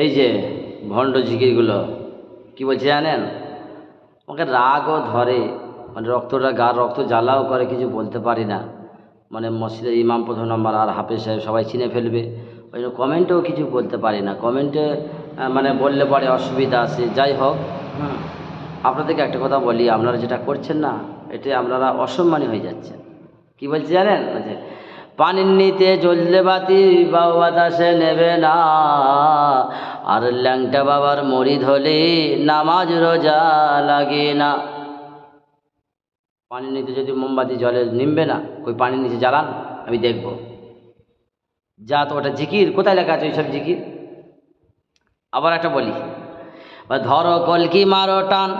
এই যে ভণ্ড জিকিরগুলো কি বলছে জানেন? আমাকে রাগও ধরে মানে রক্তটা গা রক্ত জ্বালাও করে, কিছু বলতে পারি না। মানে মসজিদের ইমাম প্রথম নম্বর আর হাফেজ সাহেব সবাই চিনে ফেলবে। ওই জন্য কমেন্টেও কিছু বলতে পারি না। কমেন্টে মানে বললে পরে অসুবিধা আছে। যাই হোক আপনাদেরকে একটা কথা বলি, আপনারা যেটা করছেন না, এতে আপনারা অসম্মানী হয়ে যাচ্ছেন। কি বলছে জানেন? পানির নিতে জ্বললে বাতি, বাবা বাতাসে নেবে না। আর ল্যাংটা বাবার মরি হলে নামাজ রোজা লাগে না। পানির নিতে যদি মোমবাতি জলে নিমবে না, ওই পানির নিচে জ্বালান, আমি দেখব। যা তো ওটা জিকির, কোথায় লেখা আছে ওইসব জিকির? আবার একটা বলি বা ধরো কলকি মারো টান,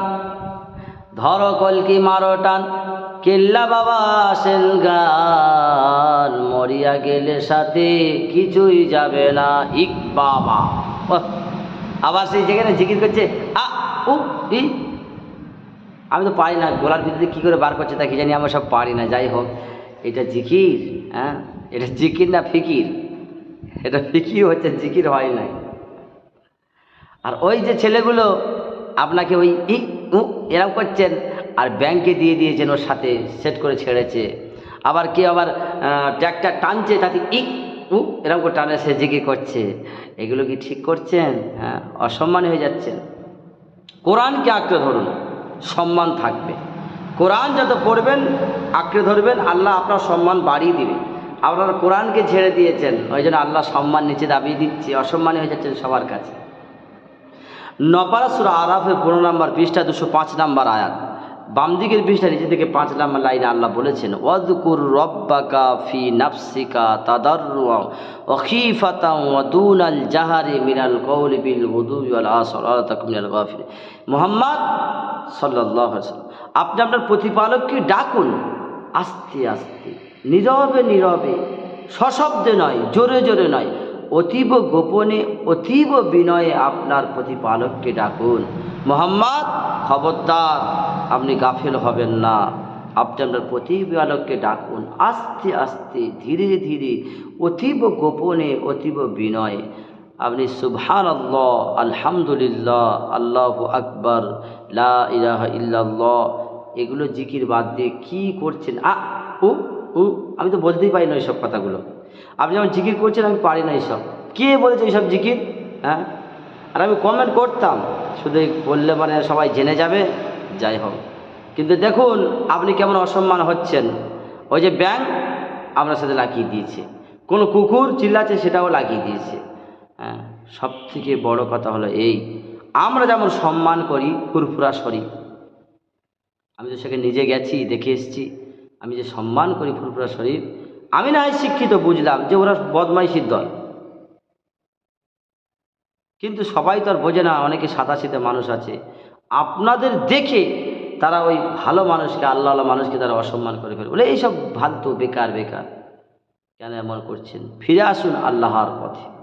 ধরো কলকি মারো টান কেল্লা বাবা আসেন গান, মরিয়া গেলে সাথে কিছুই যাবে না। ইক বাবা। আবার সেই যেখানে জিকির করছে, আ, উ, ই। আমি তো পারি না, গোলার ভিতরে কী করে বার করছে তা কি জানি, আমরা সব পারি না, যাই হোক। এটা জিকির হ্যাঁ? এটা জিকির না ফিকির? এটা ফিকির হচ্ছে, জিকির হয় নাই। আর ওই যে ছেলেগুলো, আপনাকে ওই ই, উ এরকম করছেন। আর ব্যাংকে দিয়ে দিয়েছেন ওর সাথে সেট করে ছেড়েছে। আবার কে আবার ট্র্যাক্টর টানছে, তাতে ই উ, এরকম করে টানে সে জিকির করছে, এগুলো কি ঠিক করছেন? হ্যাঁ অসম্মান হয়ে যাচ্ছেন। কোরআনকে আঁকড়ে ধরুন, সম্মান থাকবে। কোরআন যত পড়বেন, আঁকড়ে ধরবেন, আল্লাহ আপনার সম্মান বাড়িয়ে দিবে। আপনারা কোরআনকে ছেড়ে দিয়েছেন, ওই জন্য আল্লাহ সম্মান নিচে দাবিয়ে দিচ্ছে অসম্মানী হয়ে যাচ্ছেন সবার কাছে। নপারাসুর আরাফের পনেরো নম্বর পৃষ্ঠা, দুশো পাঁচ নম্বর আয়াত। বাম দিকের পৃষ্ঠা নিচে থেকে পাঁচ নম্বর লাইনে আল্লাহ বলেছেন ওয়াদকুর রব্বাকা ফি নাফসিকা তাদাররুয়া ওয়া খিফাতাও ওয়া জাহারি মিনাল কওলি বিল গুদুবি ওয়াল মিনাল গাফিলিন। মুহাম্মদ সাল্লাল্লাহু আলাইহি আপনি আপনার প্রতিপালককে ডাকুন, আস্তে আস্তে, নীরবে নীরবে, সশব্দে নয়, জোরে জোরে নয়, অতীব গোপনে, অতীব বিনয়ে আপনার প্রতিপালককে ডাকুন। মোহাম্মদ খবরদার। আপনি গাফেল হবেন না। আপনি আপনার প্রতিপালককে ডাকুন। আস্তে আস্তে, ধীরে ধীরে, অতীব গোপনে, অতীব বিনয়ে। আপনি সুবহান আল্লাহ আলহামদুলিল্লাহ, আল্লাহ আকবর, লা ইলাহা ইল্লাল্লাহ, এগুলো জিকির বাদ দিয়ে কী করছেন? আ, উ উ, আমি তো বলতেই পারি না এইসব কথাগুলো। আপনি যেমন জিকির করছেন, আমি পারি না এইসব। কে বলেছে এইসব জিকির? হ্যাঁ? আর আমি কমেন্ট করতাম। শুধু বললে মানে সবাই জেনে যাবে। যাই হোক। কিন্তু দেখুন, আপনি কেমন অসম্মান হচ্ছেন। ওই যে ব্যাংক আপনার সাথে লাগিয়ে দিয়েছে। কোনো কুকুর চিল্লাচ্ছে, সেটাও লাগিয়ে দিয়েছে। হ্যাঁ সব থেকে বড় কথা হলো এই, আমরা যেমন সম্মান করি, ফুরফুরা শরীফ আমি তো সেখানে নিজে গেছি, দেখে এসেছি। আমি যে সম্মান করি ফুরফুরা শরীফ আমি না শিক্ষিত বুঝলাম যে ওরা বদমাইশির দল। কিন্তু সবাই তো আর বোঝে না, অনেকে সাদাশীতে মানুষ আছে। আপনাদের দেখে তারা ওই ভালো মানুষকে, আল্লাহ মানুষকে তারা অসম্মান করে ফেলে বলে এইসব ভাগ্য বেকার বেকার। কেন এমন করছেন? ফিরে আসুন আল্লাহর পথে।